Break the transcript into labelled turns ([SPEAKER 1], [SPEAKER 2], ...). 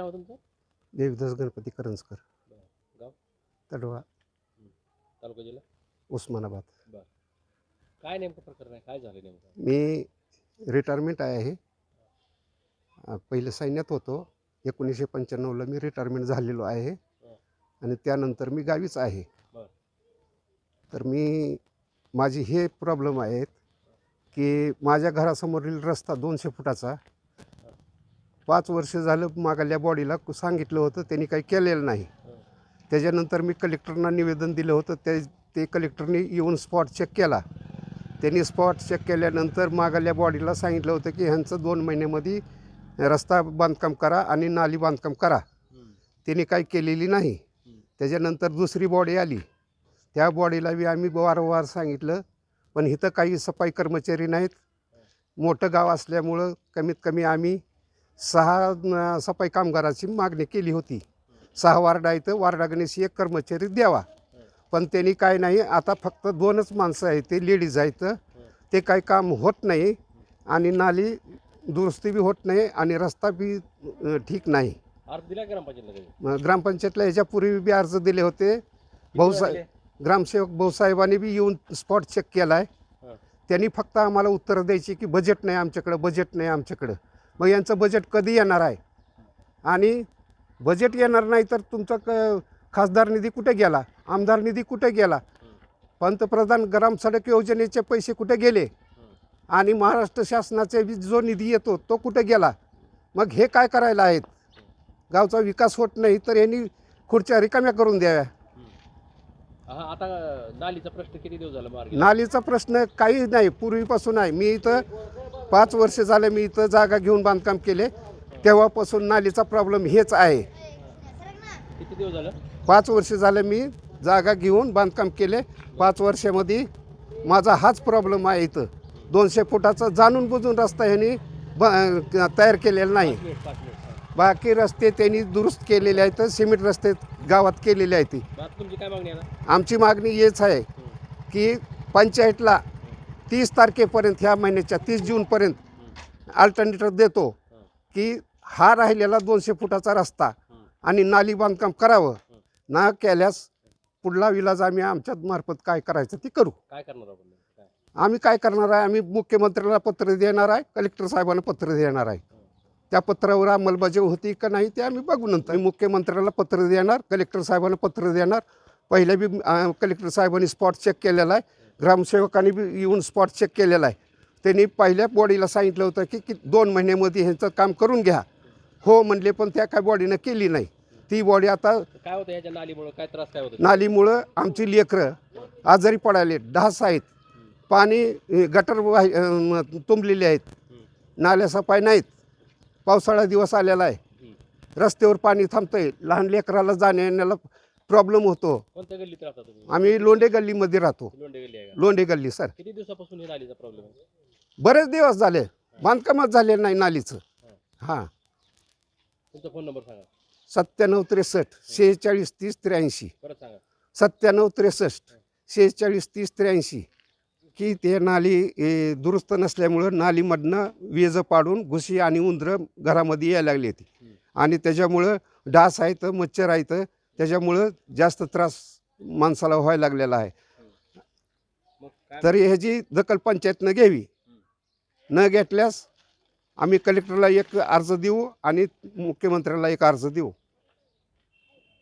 [SPEAKER 1] नाव तुमचं?
[SPEAKER 2] देवदास गणपती करंजकर.
[SPEAKER 1] गाव?
[SPEAKER 2] तडोळा
[SPEAKER 1] तालुका जिल्हा?
[SPEAKER 2] उस्मानाबाद.
[SPEAKER 1] काय नेमकं प्रकरण आहे? काय झालं नेमकं?
[SPEAKER 2] मी रिटायरमेंट आहे अ, पहिले सैन्यात होतो. एकोणीसशे पंच्याण्णवला मी रिटायरमेंट झालेलो आहे. आणि त्यानंतर मी गावीच आहे.
[SPEAKER 1] बरं.
[SPEAKER 2] तर मी माझी हे प्रॉब्लेम आहेत की माझ्या घरासमोरील रस्ता दोनशे फुटाचा पाच वर्ष झालं मागाल्या बॉडीला सांगितलं होतं त्यांनी काही केलेलं नाही. त्याच्यानंतर मी कलेक्टरना निवेदन दिलं होतं ते ते कलेक्टरने येऊन स्पॉट चेक केला. त्यांनी स्पॉट चेक केल्यानंतर मागाल्या बॉडीला सांगितलं होतं की ह्यांचं दोन महिन्यामध्ये रस्ता बांधकाम करा आणि नाली बांधकाम करा. त्यांनी काही केलेली नाही. त्याच्यानंतर दुसरी बॉडी आली. त्या बॉडीला बी आम्ही वारंवार सांगितलं पण इथं काही सफाई कर्मचारी नाहीत. मोठं गाव असल्यामुळं कमीत कमी आम्ही सहा सफाई कामगाराची मागणी केली होती. सहा वार्ड आहेत वार्डागणेशी एक कर्मचारी द्यावा. पण त्यांनी काय नाही आता फक्त दोनच माणसं आहेत ते लेडीज आहेत. ते काही काम होत नाही आणि नाली दुरुस्ती बी होत नाही आणि रस्ता बी ठीक नाही.
[SPEAKER 1] ग्रामपंचायतला
[SPEAKER 2] ह्याच्यापूर्वी बी अर्ज दिले होते. भाऊसाहेब ग्रामसेवक भाऊसाहेबांनी बी येऊन स्पॉट चेक केला आहे. त्यांनी फक्त आम्हाला उत्तर द्यायची की बजेट नाही आमच्याकडं बजेट नाही आमच्याकडं. मग यांचं बजेट कधी येणार आहे? आणि बजेट येणार नाही तर तुमचा क खासदार निधी कुठे गेला? आमदार निधी कुठे गेला? पंतप्रधान ग्राम सडक योजनेचे पैसे कुठे गेले? आणि महाराष्ट्र शासनाचे जो निधी येतो तो कुठे गेला? मग हे काय करायला आहेत? गावचा विकास होत नाही तर यांनी खुर्च्या रिकाम्या करून द्याव्या.
[SPEAKER 1] आता नालीचा प्रश्न किती दिवस झाला
[SPEAKER 2] नालीचा प्रश्न काही नाही पूर्वीपासून आहे. मी इथं पाच वर्ष झाले मी इथं जागा घेऊन बांधकाम केले. तेव्हापासून नालीचा प्रॉब्लेम हेच आहे.
[SPEAKER 1] किती दिवस झालं?
[SPEAKER 2] पाच वर्ष झाले मी जागा घेऊन बांधकाम केले. पाच वर्षामध्ये माझा हाच प्रॉब्लेम आहे इथं. दोनशे फुटाचा जाणून बुजून रस्ता ह्यांनी ब तयार केलेला नाही. बाकी रस्ते त्यांनी दुरुस्त केलेले आहेत सिमेंट रस्ते गावात केलेले आहेत. आमची मागणी हेच आहे की पंचायतला तीस तारखेपर्यंत ह्या महिन्याच्या तीस जूनपर्यंत अल्टरनेटिव्ह देतो की हा राहिलेला दोनशे फुटाचा रस्ता आणि नाली बांधकाम करावं. ना केल्यास पुढला विलाज आम्ही आमच्या मार्फत काय करायचं ते करू.
[SPEAKER 1] काय करणार आपण
[SPEAKER 2] आम्ही काय करणार आहे? आम्ही मुख्यमंत्र्याला पत्र देणार आहे कलेक्टर साहेबांना पत्र देणार आहे. त्या पत्रावर अंमलबजावणी होती का नाही ते आम्ही बघू नंतर. मुख्यमंत्र्याला पत्र देणार कलेक्टर साहेबांना पत्र देणार. पहिल्या बी कलेक्टर साहेबांनी स्पॉट चेक केलेला आहे. ग्रामसेवकांनी बी येऊन स्पॉट चेक केलेला आहे. त्यांनी पहिल्या बॉडीला सांगितलं होतं की की दोन महिन्यामध्ये ह्यांचं काम करून घ्या. हो म्हणले पण त्या काय बॉडीनं केली नाही. ती बॉडी आता
[SPEAKER 1] काय होतं ह्याच्या नालीमुळे? काय त्रास काय होतं?
[SPEAKER 2] नालीमुळं आमची लेकरं आजारी पडायले ढास आहेत. पाणी अ, गटर वाहि- अ, म, तुंबलेले आहेत. नाल्या सफाई नाहीत. पावसाळा दिवस आलेला आहे. रस्त्यावर पाणी थांबतंय. लहान लेकराला जाण्या येण्याला प्रॉब्लेम होतो.
[SPEAKER 1] कोणत्या गल्लीत राहता तुम्ही?
[SPEAKER 2] आम्ही लोंढे गल्लीमध्ये राहतो.
[SPEAKER 1] लोंढे गल्ली आहे का?
[SPEAKER 2] लोंढे गल्ली सर.
[SPEAKER 1] किती दिवसापासून ही नालीचा प्रॉब्लेम आहे?
[SPEAKER 2] बरेच दिवस झाले. बांधकामच झाले नाही नालीचं. हां.
[SPEAKER 1] तुमचा फोन नंबर सांगा.
[SPEAKER 2] सत्त्याण्णव त्रेसष्ट शेहेचाळीस तीस त्र्याऐंशी.
[SPEAKER 1] परत सांगा.
[SPEAKER 2] सत्त्याण्णव त्रेसष्ट शेहेचाळीस तीस त्र्याऐंशी. की ते नाली ए, दुरुस्त नसल्यामुळं नालीमधनं वीज पाडून घुशी आणि उंदरं घरामध्ये यायला लागली होती. आणि त्याच्यामुळं डास आहेत मच्छर आहेत त्याच्यामुळं जास्त त्रास माणसाला व्हायला लागलेला आहे. तरी ह्याची दखल पंचायतनं घ्यावी. न घेतल्यास आम्ही कलेक्टरला एक अर्ज देऊ आणि मुख्यमंत्र्याला एक अर्ज देऊ.